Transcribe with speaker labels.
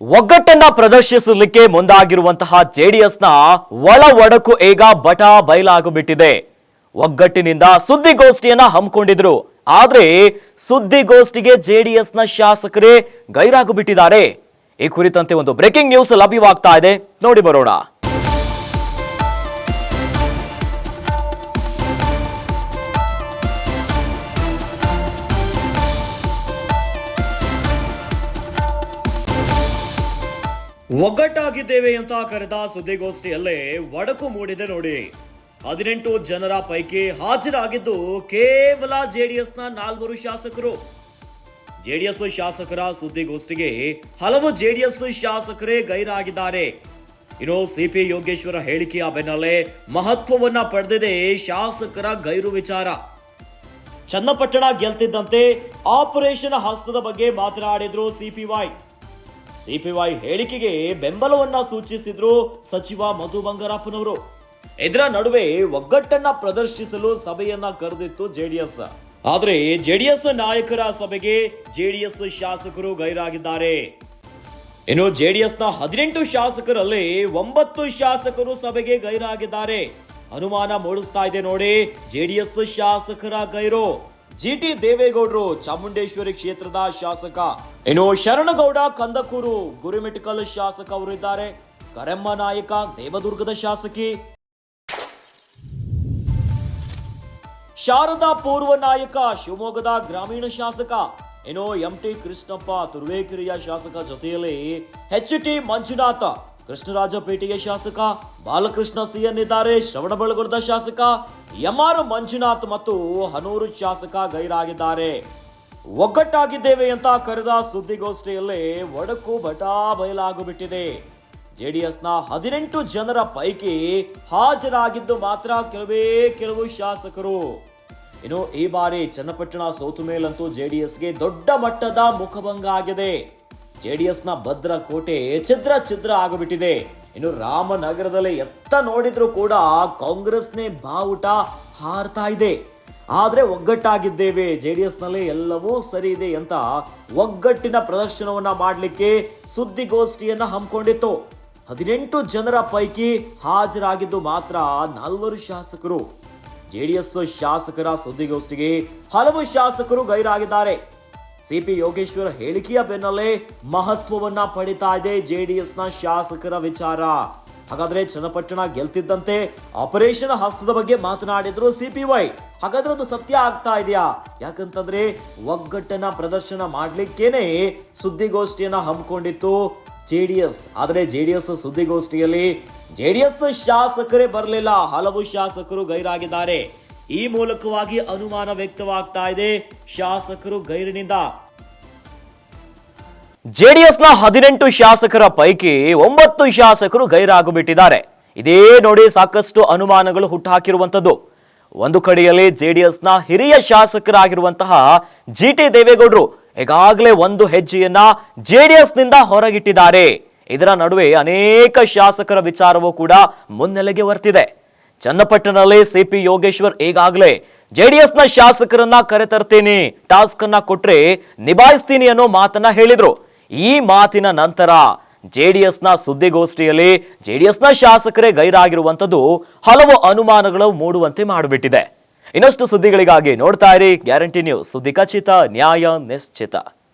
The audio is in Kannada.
Speaker 1: ಒಗ್ಗಟ್ಟನ್ನ ಪ್ರದರ್ಶಿಸಲಿಕ್ಕೆ ಮುಂದಾಗಿರುವಂತಹ ಜೆಡಿಎಸ್ನ ಒಳ ಒಡಕು ಈಗ ಬಟ ಬಯಲಾಗಿಬಿಟ್ಟಿದೆ. ಒಗ್ಗಟ್ಟಿನಿಂದ ಸುದ್ದಿಗೋಷ್ಠಿಯನ್ನ ಹಮ್ಮಿಕೊಂಡಿದ್ರು. ಆದ್ರೆ ಸುದ್ದಿಗೋಷ್ಠಿಗೆ ಜೆಡಿಎಸ್ನ ಶಾಸಕರೇ ಗೈರಾಗಿಬಿಟ್ಟಿದ್ದಾರೆ. ಈ ಕುರಿತಂತೆ ಒಂದು ಬ್ರೇಕಿಂಗ್ ನ್ಯೂಸ್ ಲಭ್ಯವಾಗ್ತಾ ಇದೆ. ನೋಡಿ ಬರೋಣ. ಒಗ್ಗಟ್ಟಾಗಿದ್ದೇವೆ ಅಂತ ಕರೆದ ಸುದ್ದಿಗೋಷ್ಠಿಯಲ್ಲೇ ಒಡಕು ಮೂಡಿದೆ ನೋಡಿ. ಹದಿನೆಂಟು ಜನರ ಪೈಕಿ ಹಾಜರಾಗಿದ್ದು ಕೇವಲ ಜೆಡಿಎಸ್ನ ನಾಲ್ವರು ಶಾಸಕರು. ಜೆಡಿಎಸ್ ಶಾಸಕರ ಸುದ್ದಿಗೋಷ್ಠಿಗೆ ಹಲವು ಜೆಡಿಎಸ್ ಶಾಸಕರೇ ಗೈರಾಗಿದ್ದಾರೆ. ಇನ್ನು ಸಿಪಿ ಯೋಗೇಶ್ವರ ಹೇಳಿಕೆಯ ಬೆನ್ನಲ್ಲೇ ಮಹತ್ವವನ್ನ ಪಡೆದಿದೆ ಶಾಸಕರ ಗೈರು ವಿಚಾರ. ಚನ್ನಪಟ್ಟಣ ಗೆಲ್ತಿದ್ದಂತೆ ಆಪರೇಷನ್ ಹಸ್ತದ ಬಗ್ಗೆ ಮಾತನಾಡಿದ್ರು ಸಿಪಿವೈ. ಸಿಪಿವೈ ಹೇಳಿಕೆಗೆ ಬೆಂಬಲವನ್ನ ಸೂಚಿಸಿದ್ರು ಸಚಿವ ಮಧು ಬಂಗಾರಪ್ಪನವರು. ಇದರ ನಡುವೆ ಒಗ್ಗಟ್ಟನ್ನ ಪ್ರದರ್ಶಿಸಲು ಸಭೆಯನ್ನ ಕರೆದಿತ್ತು ಜೆಡಿಎಸ್. ಆದರೆ ಜೆಡಿಎಸ್ ನಾಯಕರ ಸಭೆಗೆ ಜೆಡಿಎಸ್ ಶಾಸಕರು ಗೈರಾಗಿದ್ದಾರೆ. ಇನ್ನು ಜೆಡಿಎಸ್ನ ಹದಿನೆಂಟು ಶಾಸಕರಲ್ಲಿ ಒಂಬತ್ತು ಶಾಸಕರು ಸಭೆಗೆ ಗೈರಾಗಿದ್ದಾರೆ. ಅನುಮಾನ ಮೂಡಿಸ್ತಾ ಇದೆ ನೋಡಿ ಜೆಡಿಎಸ್ ಶಾಸಕರ ಗೈರು. ಜಿಟಿ ದೇವೇಗೌಡರು ಚಾಮುಂಡೇಶ್ವರಿ ಕ್ಷೇತ್ರದ ಶಾಸಕ. ಇನ್ನು ಶರಣಗೌಡ ಕಂದಕೂರು ಗುರಿಮಿಟಿಕಲ್ ಶಾಸಕ ಅವರು ಇದ್ದಾರೆ ಕರೆಮ್ಮ ನಾಯಕ ದೇವದುರ್ಗದ ಶಾಸಕಿ. ಶಾರದಾ ಪೂರ್ವ ನಾಯಕ ಶಿವಮೊಗ್ಗದ ಗ್ರಾಮೀಣ ಶಾಸಕ. ಇನ್ನು ಎಂ ಟಿ ಕೃಷ್ಣಪ್ಪ ತುರುವೇಕೆರೆಯ ಶಾಸಕ ಜೊತೆಯಲ್ಲಿ ಎಚ್ ಟಿ ಮಂಜುನಾಥ. ಕೃಷ್ಣರಾಜಪೇಟೆಯ ಶಾಸಕ ಬಾಲಕೃಷ್ಣ ಸಿಎನ್ ಇದ್ದಾರೆ. ಶ್ರವಣಬೆಳಗೊಳದ ಶಾಸಕ ಎಂ ಆರ್ ಮಂಜುನಾಥ್ ಮತ್ತು ಹನೂರು ಶಾಸಕ ಗೈರಾಗಿದ್ದಾರೆ. ಒಗ್ಗಟ್ಟಾಗಿದ್ದೇವೆ ಅಂತ ಕರೆದ ಸುದ್ದಿಗೋಷ್ಠಿಯಲ್ಲಿ ಒಡಕು ಬಟಾ ಬಯಲಾಗಿಬಿಟ್ಟಿದೆ. ಜೆಡಿಎಸ್ನ ಹದಿನೆಂಟು ಜನರ ಪೈಕಿ ಹಾಜರಾಗಿದ್ದು ಮಾತ್ರ ಕೆಲವೇ ಕೆಲವು ಶಾಸಕರು. ಇನ್ನು ಈ ಬಾರಿ ಚನ್ನಪಟ್ಟಣ ಸೋತು ಮೇಲಂತೂ ಜೆಡಿಎಸ್ಗೆ ದೊಡ್ಡ ಮಟ್ಟದ ಮುಖಭಂಗ ಆಗಿದೆ. ಜೆಡಿಎಸ್ನ ಭದ್ರ ಕೋಟೆ ಛಿದ್ರ ಛಿದ್ರ ಆಗಿಬಿಟ್ಟಿದೆ. ಇನ್ನು ರಾಮನಗರದಲ್ಲಿ ಎತ್ತ ನೋಡಿದ್ರು ಕೂಡ ಕಾಂಗ್ರೆಸ್ನೇ ಬಾವುಟ ಹಾರ್ತಾ ಇದೆ. ಆದ್ರೆ ಒಗ್ಗಟ್ಟಾಗಿದ್ದೇವೆ ಜೆ ಡಿ ನಲ್ಲಿ ಎಲ್ಲವೂ ಸರಿ ಇದೆ ಅಂತ ಒಗ್ಗಟ್ಟಿನ ಪ್ರದರ್ಶನವನ್ನ ಮಾಡಲಿಕ್ಕೆ ಸುದ್ದಿಗೋಷ್ಠಿಯನ್ನು ಹಮ್ಮಿಕೊಂಡಿತ್ತು. ಹದಿನೆಂಟು ಜನರ ಪೈಕಿ ಹಾಜರಾಗಿದ್ದು ಮಾತ್ರ ನಾಲ್ವರು ಶಾಸಕರು. ಜೆಡಿಎಸ್ ಶಾಸಕರ ಸುದ್ದಿಗೋಷ್ಠಿಗೆ ಹಲವು ಶಾಸಕರು ಗೈರಾಗಿದ್ದಾರೆ. ಸಿಪಿ ಯೋಗೇಶ್ವರ ಹೇಳಿಕೆಯ ಬೆನ್ನಲ್ಲೇ ಮಹತ್ವವನ್ನ ಪಡಿತಾ ಇದೆ ಜೆಡಿಎಸ್ನ ಶಾಸಕರ ವಿಚಾರ. ಹಾಗಾದ್ರೆ ಚನ್ನಪಟ್ಟಣ ಗೆಲ್ತಿದ್ದಂತೆ ಆಪರೇಷನ್ ಹಸ್ತದ ಬಗ್ಗೆ ಮಾತನಾಡಿದ್ರು ಸಿಪಿವೈ. ಹಾಗಾದ್ರೆ ಅದು ಸತ್ಯ ಆಗ್ತಾ ಇದೆಯಾ? ಯಾಕಂತಂದ್ರೆ ಒಗ್ಗಟ್ಟನ್ನ ಪ್ರದರ್ಶನ ಮಾಡ್ಲಿಕ್ಕೇನೆ ಸುದ್ದಿಗೋಷ್ಠಿಯನ್ನ ಹಮ್ಮಿಕೊಂಡಿತ್ತು ಜೆಡಿಎಸ್. ಆದ್ರೆ ಜೆಡಿಎಸ್ ಸುದ್ದಿಗೋಷ್ಠಿಯಲ್ಲಿ ಜೆಡಿಎಸ್ ಶಾಸಕರೇ ಬರಲಿಲ್ಲ. ಹಲವು ಶಾಸಕರು ಗೈರಾಗಿದ್ದಾರೆ. ಈ ಮೂಲಕವಾಗಿ ಅನುಮಾನ ವ್ಯಕ್ತವಾಗ್ತಾ ಇದೆ. ಶಾಸಕರು ಗೈರಿನಿಂದ. ಜೆಡಿಎಸ್ನ ಹದಿನೆಂಟು ಶಾಸಕರ ಪೈಕಿ ಒಂಬತ್ತು ಶಾಸಕರು ಗೈರಾಗು ಬಿಟ್ಟಿದ್ದಾರೆ ಇದೇ ನೋಡಿ ಸಾಕಷ್ಟು ಅನುಮಾನಗಳು ಹುಟ್ಟುಹಾಕಿರುವಂಥದ್ದು ಒಂದು ಕಡೆಯಲ್ಲಿ ಜೆಡಿಎಸ್ನ ಹಿರಿಯ ಶಾಸಕರಾಗಿರುವಂತಹ ಜಿ ಟಿ ದೇವೇಗೌಡರು ಈಗಾಗಲೇ ಒಂದು ಹೆಜ್ಜೆಯನ್ನ ಜೆಡಿಎಸ್ನಿಂದ ಹೊರಗಿಟ್ಟಿದ್ದಾರೆ. ಇದರ ನಡುವೆ ಅನೇಕ ಶಾಸಕರ ವಿಚಾರವೂ ಕೂಡ ಮುನ್ನೆಲೆಗೆ ಬರ್ತಿದೆ. ಚನ್ನಪಟ್ಟಣದಲ್ಲಿ ಸಿಪಿ ಯೋಗೇಶ್ವರ್ ಈಗಾಗಲೇ ಜೆಡಿಎಸ್ನ ಶಾಸಕರನ್ನ ಕರೆತರ್ತೀನಿ ಟಾಸ್ಕ್ ಅನ್ನ ಕೊಟ್ರೆ ನಿಭಾಯಿಸ್ತೀನಿ ಅನ್ನೋ ಮಾತನ್ನ ಹೇಳಿದ್ರು. ಈ ಮಾತಿನ ನಂತರ ಜೆಡಿಎಸ್ನ ಸುದ್ದಿಗೋಷ್ಠಿಯಲ್ಲಿ ಜೆಡಿಎಸ್ನ ಶಾಸಕರೇ ಗೈರಾಗಿರುವಂಥದ್ದು ಹಲವು ಅನುಮಾನಗಳು ಮೂಡುವಂತೆ ಮಾಡಿಬಿಟ್ಟಿದೆ. ಇನ್ನಷ್ಟು ಸುದ್ದಿಗಳಿಗಾಗಿ ನೋಡ್ತಾ ಇರಿ, ಗ್ಯಾರಂಟಿ ನ್ಯೂಸ್ ಸುದ್ದಿ ಖಚಿತ, ನ್ಯಾಯ ನಿಶ್ಚಿತ.